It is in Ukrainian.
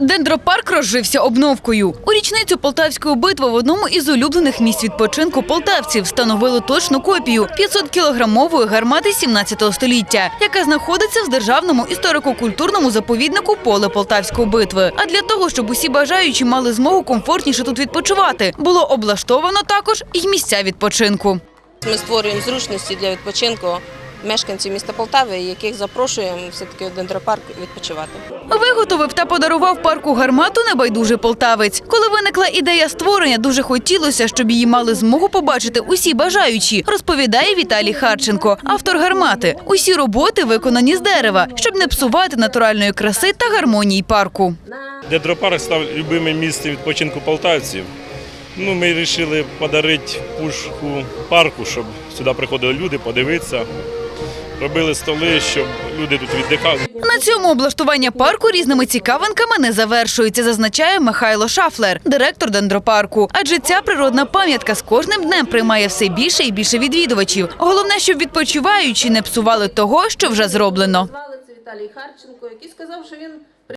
Дендропарк розжився обновкою. У річницю полтавської битви в одному із улюблених місць відпочинку полтавців встановили точну копію 500-кілограмової гармати 17 століття, яка знаходиться в державному історико-культурному заповіднику поле полтавської битви. А для того, щоб усі бажаючі мали змогу комфортніше тут відпочивати, було облаштовано також і місця відпочинку. Ми створюємо зручності для відпочинку мешканців міста Полтави, яких запрошуємо все-таки в дендропарк відпочивати. Виготовив та подарував парку гармату небайдужий полтавець. Коли виникла ідея створення, дуже хотілося, щоб її мали змогу побачити усі бажаючі, розповідає Віталій Харченко, автор гармати. Усі роботи виконані з дерева, щоб не псувати натуральної краси та гармонії парку. Дендропарк став любимим місцем відпочинку полтавців. Ну, ми вирішили подарити пушку парку, щоб сюди приходили люди, подивитися. Робили столи, щоб люди тут віддихали. На цьому облаштування парку різними цікавинками не завершується, зазначає Михайло Шафлер, директор дендропарку. Адже ця природна пам'ятка з кожним днем приймає все більше і більше відвідувачів. Головне, щоб відпочиваючі не псували того, що вже зроблено. Це Віталій Харченко, який сказав, що він